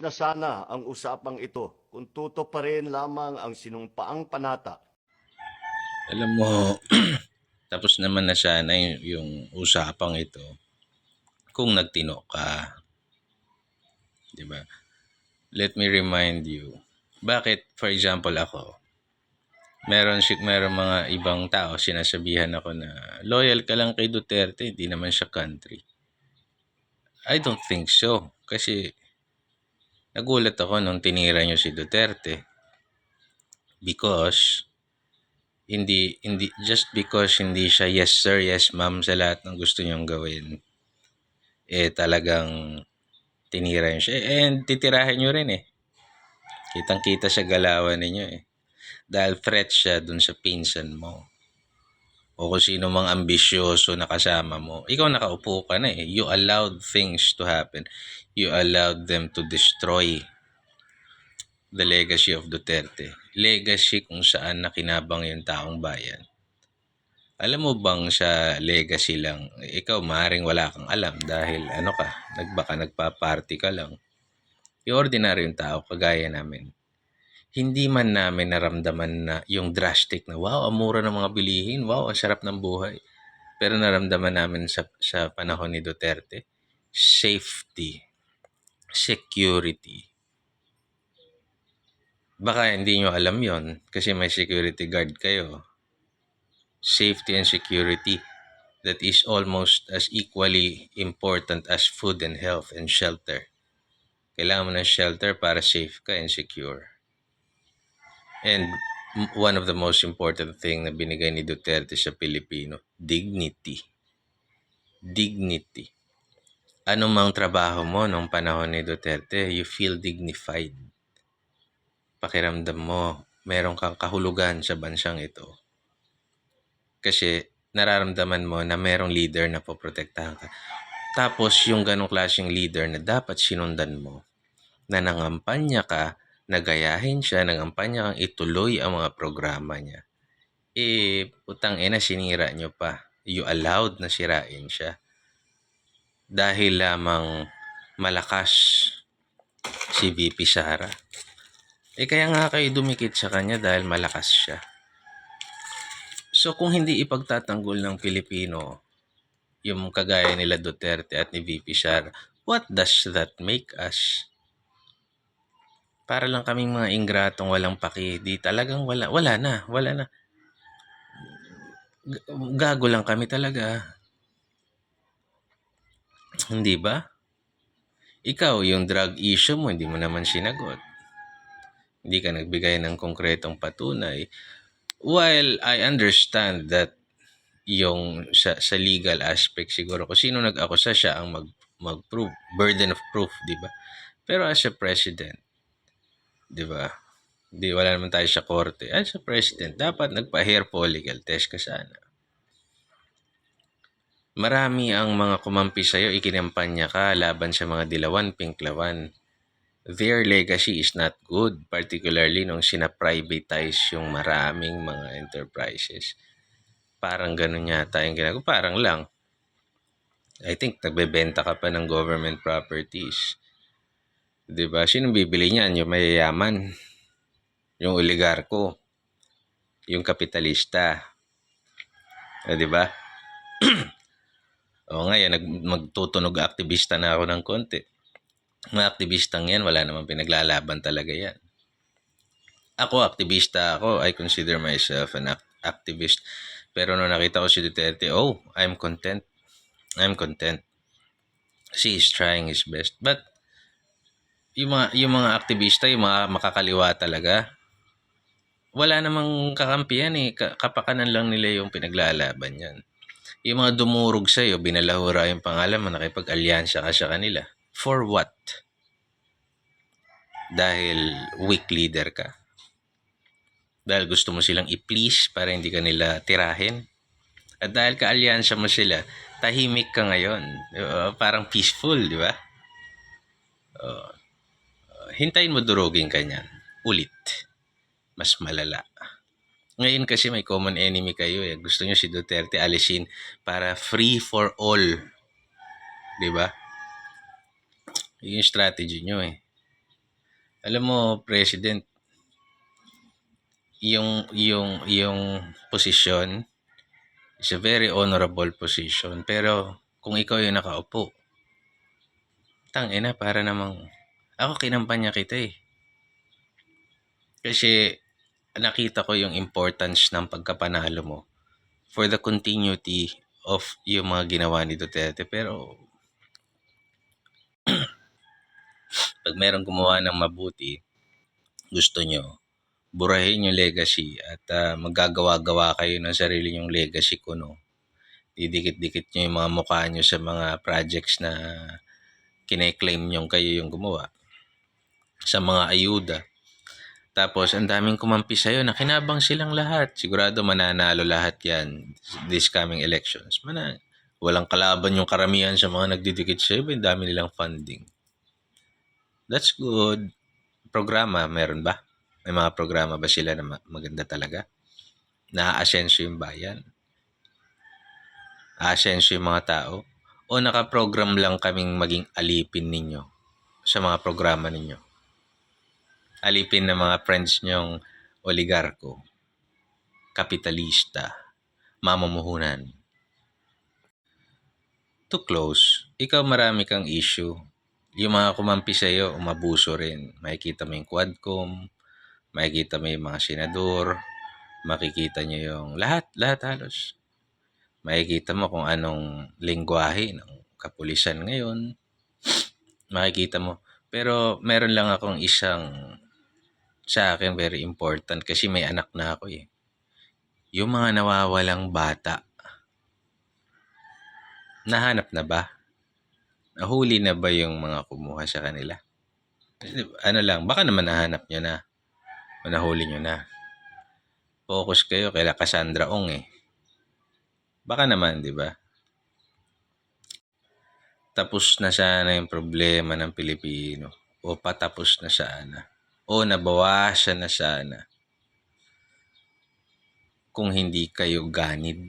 na sana ang usapang ito kung tuto pa rin lamang ang sinumpaang panata Alam mo, tapos naman na sana yung, yung usapang ito kung nagtino ka. 'Di ba? Let me remind you. Bakit, for example, ako, meron, meron mga ibang tao, sinasabihan ako na loyal ka lang kay Duterte, hindi naman siya country. I don't think so. Kasi nagulat ako nung tinira niyo si Duterte. Because hindi hindi just because hindi siya yes sir, yes ma'am sa lahat ng gusto niyong gawin. Eh talagang tinira niyo siya. And titirahin niyo rin eh. Kitang-kita sa galawan ninyo eh. Dahil threat siya dun sa pinsan mo. O kung sino mang ambisyoso na kasama mo. Ikaw nakaupo ka na eh. You allowed things to happen. You allowed them to destroy the legacy of Duterte. Legacy kung saan nakinabang yung taong bayan. Alam mo bang sa legacy lang, ikaw maaaring wala kang alam dahil ano ka, nagbaka nagpa-party ka lang. Yung ordinaryong tao, kagaya namin. Hindi man namin naramdaman na yung drastic na, wow, ang mura ng mga bilihin, wow, ang sarap ng buhay. Pero naramdaman namin sa, sa panahon ni Duterte, safety, security, Baka hindi nyo alam yon kasi may security guard kayo. Safety and security that is almost as equally important as food and health and shelter. Kailangan mo ng shelter para safe ka and secure. And one of the most important thing na binigay ni Duterte sa Pilipino, dignity. Dignity. Ano mang trabaho mo nung panahon ni Duterte, you feel dignified pakiramdam mo, meron kang kahulugan sa bansang ito. Kasi nararamdaman mo na merong leader na poprotektahan ka. Tapos yung ganong klaseng leader na dapat sinundan mo, na nangampanya ka, nagayahin siya, nangampanya kang ituloy ang mga programa niya. Eh, putang ina, sinira nyo pa. You allowed na sirain siya. Dahil lamang malakas si VP Sara. Eh kaya nga kayo dumikit sa kanya dahil malakas siya. So kung hindi ipagtatanggol ng Pilipino yung kagaya nila Duterte at ni VP Sara, what does that make us? Para lang kaming mga ingratong walang paki. Di talagang wala, wala na, wala na. Gago lang kami talaga. Hindi ba? Ikaw, yung drug issue mo, hindi mo naman sinagot. Hindi ka nagbigay ng konkretong patunay. While I understand that yung sa, sa legal aspect siguro kung sino nag-akusa siya ang mag mag-prove burden of proof di ba pero as a president di ba di wala naman tayo sa korte as a president dapat nagpa-hair follicle test ka sana marami ang mga kumampi sa'yo ikinampanya ka laban sa mga dilawan pinklawan their legacy is not good particularly nung sina-privatize yung maraming mga enterprises parang ganun yata yung ginagawa. Parang lang. I think nagbebenta ka pa ng government properties. 'Di ba? Sino bibili niyan? Yung mayayaman. Yung oligarko. Yung kapitalista. Eh, 'Di ba? o nga yan, nag, magtutunog aktivista na ako ng konti. Mga aktivistang yan, wala namang pinaglalaban talaga yan. Ako, aktivista ako. I consider myself an act- activist. Pero nung nakita ko si Duterte, oh, I'm content. I'm content. She is trying his best. But, yung mga, yung mga aktivista, yung mga makakaliwa talaga, wala namang kakampiyan eh. Ka- Kapakanan lang nila yung pinaglalaban yan. Yung mga dumurog sa'yo, binalahura yung pangalan mo, nakipag-alyansya ka sa kanila. For what? Dahil weak leader ka. Dahil gusto mo silang i-please para hindi ka nila tirahin. At dahil kaalyansya mo sila, tahimik ka ngayon. Ba? Parang peaceful, di ba? Uh, hintayin mo durugin ka. Ulit. Mas malala. Ngayon kasi may common enemy kayo eh. Gusto nyo si Duterte alisin para free for all. Ba? Yun yung strategy nyo eh. Alam mo, President, yung, yung, yung posisyon is a very honorable position. Pero kung ikaw yung nakaupo, tangina, para namang, ako kinampanya kita eh. Kasi nakita ko yung importance ng pagkapanalo mo for the continuity of yung mga ginawa ni Duterte. Pero pag merong gumawa ng mabuti, gusto nyo, burahin yung legacy at ah, magagawa-gawa kayo ng sarili yung legacy ko, no? Didikit-dikit nyo yung mga mukha nyo sa mga projects na kine-claim yung kayo yung gumawa. Sa mga ayuda. Tapos, ang daming kumampi sa'yo na kinabang silang lahat. Sigurado mananalo lahat yan this coming elections. Mana, walang kalaban yung karamihan sa mga nagdidikit sa'yo. Ang dami nilang funding. That's good. Programa, meron ba? May mga programa ba sila na ma- maganda talaga? Na-asenso yung bayan? Aasenso yung mga tao? O nakaprogram lang kaming maging alipin ninyo sa mga programa ninyo? Alipin ng mga friends nyong oligarko, kapitalista, mamumuhunan. To close, ikaw marami kang issue. Yung mga kumampi sa'yo, umabuso rin. Makikita mo yung Quadcom, makikita mo yung mga senador, makikita nyo yung lahat, lahat halos. Makikita mo kung anong lingwahe ng kapulisan ngayon. Makikita mo. Pero meron lang akong isang sa akin very important kasi may anak na ako eh. Yung mga nawawalang bata. Nahanap na ba? Nahuli na ba yung mga kumuha sa kanila? Ano lang, baka naman nahanap nyo na. O nahuli nyo na. Focus kayo kay Cassandra Ong eh. Baka naman, di ba? Tapos na sana yung problema ng Pilipino. O patapos na sana. O nabawasan na sana. Kung hindi kayo ganid